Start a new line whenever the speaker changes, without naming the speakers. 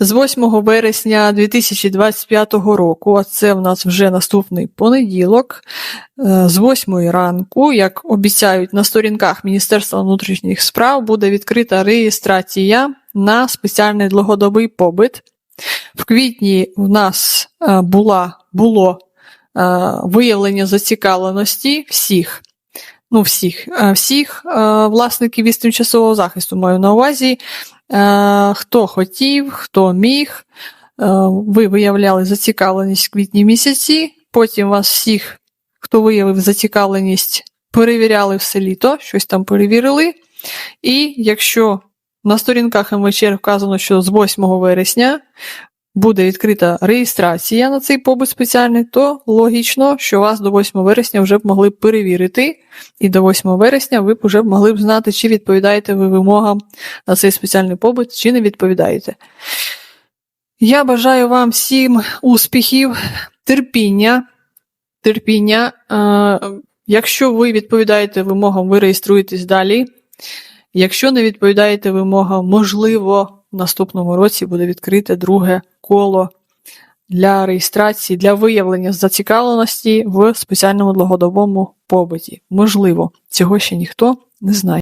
З 8 вересня 2025 року, а це в нас вже наступний понеділок, е, з 8 ранку, як обіцяють на сторінках Міністерства внутрішніх справ, буде відкрита реєстрація на спеціальний довгодобий побит. В квітні у нас е, була, було е, виявлення зацікавленості всіх. Ну, всіх, всіх власників із тимчасового захисту маю на увазі. Е, Хто хотів, хто міг. Е, Ви виявляли зацікавленість в квітні місяці. Потім вас всіх, хто виявив зацікавленість, перевіряли все літо, щось там перевірили. І якщо на сторінках МВЧ вказано, що з 8 вересня буде відкрита реєстрація на цей побут спеціальний, то логічно, що вас до 8 вересня вже б могли перевірити, і до 8 вересня ви б вже могли б знати, чи відповідаєте ви вимогам на цей спеціальний побут, чи не відповідаєте. Я бажаю вам всім успіхів, терпіння. терпіння. Е, якщо ви відповідаєте вимогам, ви реєструєтесь далі. Якщо не відповідаєте вимогам, можливо, в наступному році буде відкрите друге коло для реєстрації, для виявлення зацікавленості в спеціальному довгодобовому побуті. Можливо, цього ще ніхто не знає.